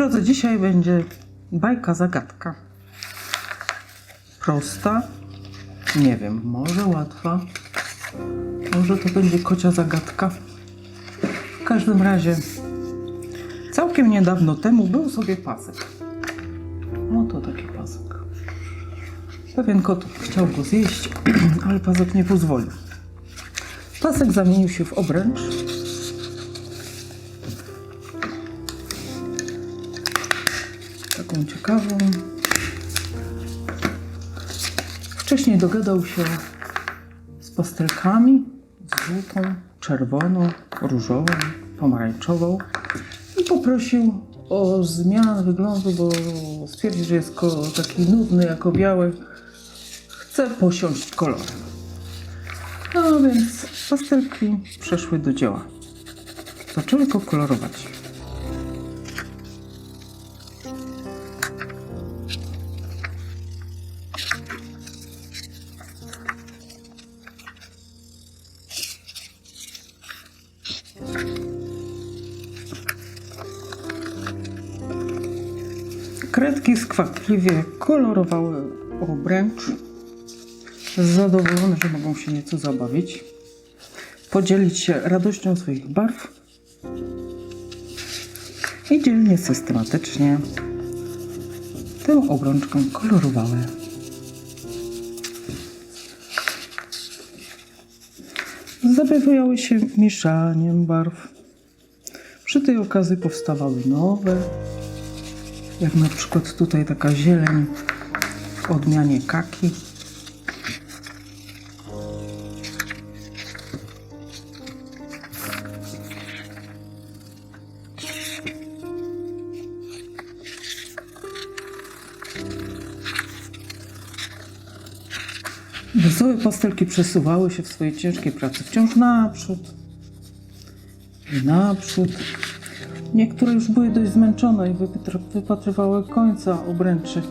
drodzy, dzisiaj będzie bajka zagadka. Prosta, nie wiem, może łatwa, może to będzie kocia zagadka. W każdym razie, całkiem niedawno temu był sobie pasek. No to taki pasek. Pewien kot chciał go zjeść, ale pasek nie pozwolił. Pasek zamienił się w obręcz. Taką ciekawą. Wcześniej dogadał się z pastelkami, z żółtą, czerwoną, różową, pomarańczową i poprosił o zmianę wyglądu, bo stwierdził, że jest taki nudny jako biały. Chce posiąść kolorem. No więc pastelki przeszły do dzieła. Zaczęły go Kredki skwapliwie kolorowały obręcz. Zadowolone, że mogą się nieco zabawić. Podzielić się radością swoich barw. I dzielnie, systematycznie tę obrączkę kolorowały. Zabawiały się mieszaniem barw. Przy tej okazji powstawały nowe, jak na przykład tutaj taka zieleń w odmianie kaki. Wesołe pastelki przesuwały się w swojej ciężkiej pracy wciąż naprzód i naprzód. Niektóre już były dość zmęczone i wypatr- wypatrywały końca obręczy.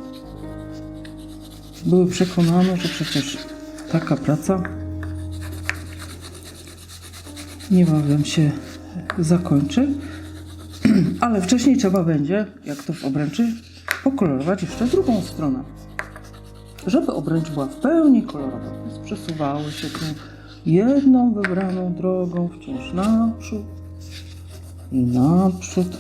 Były przekonane, że przecież taka praca niebawem się zakończy, ale wcześniej trzeba będzie, jak to w obręczy, pokolorować jeszcze drugą stronę. Żeby obręcz była w pełni kolorowa, więc przesuwały się tu jedną wybraną drogą wciąż naprzód naprzód.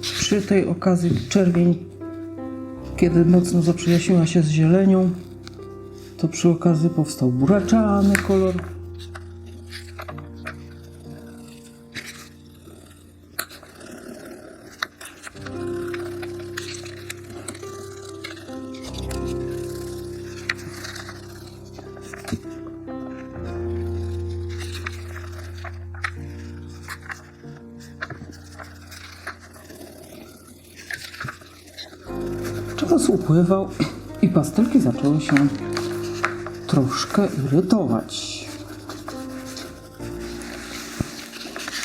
Przy tej okazji czerwień, kiedy mocno zaprzyjaźniła się z zielenią, to przy okazji powstał buraczany kolor. Czas upływał i pastelki zaczęły się troszkę irytować.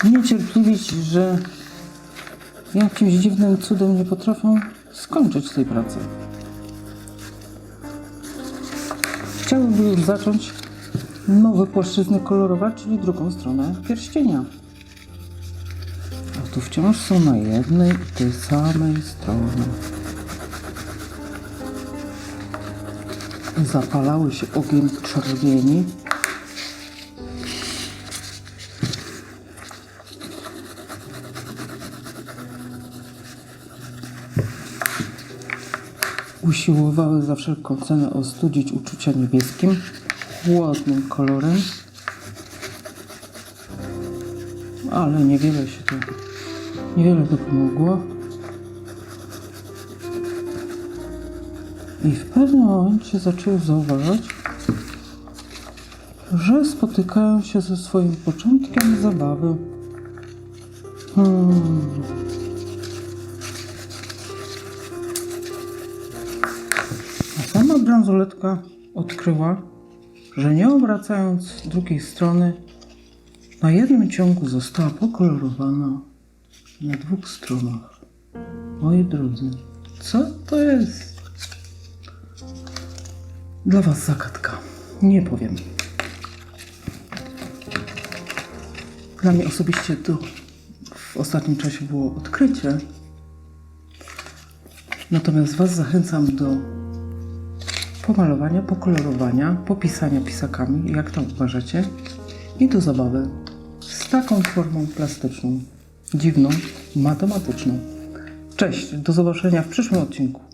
Niecierpliwić, że jakimś dziwnym cudem nie potrafią skończyć tej pracy. Chciałyby już zacząć nowe płaszczyzny kolorować, czyli drugą stronę pierścienia. A tu wciąż są na jednej i tej samej stronie. Zapalały się ogień czerwieni. Usiłowały za wszelką cenę ostudzić uczucia niebieskim, chłodnym kolorem, ale niewiele się to, niewiele to pomogło. I w pewnym momencie zaczęły zauważać, że spotykają się ze swoim początkiem zabawy. Hmm. A sama bransoletka odkryła, że nie obracając drugiej strony, na jednym ciągu została pokolorowana na dwóch stronach. Moi drodzy, co to jest? Dla Was zagadka. Nie powiem. Dla mnie osobiście to w ostatnim czasie było odkrycie. Natomiast Was zachęcam do pomalowania, pokolorowania, popisania pisakami, jak to uważacie, i do zabawy z taką formą plastyczną, dziwną, matematyczną. Cześć, do zobaczenia w przyszłym odcinku.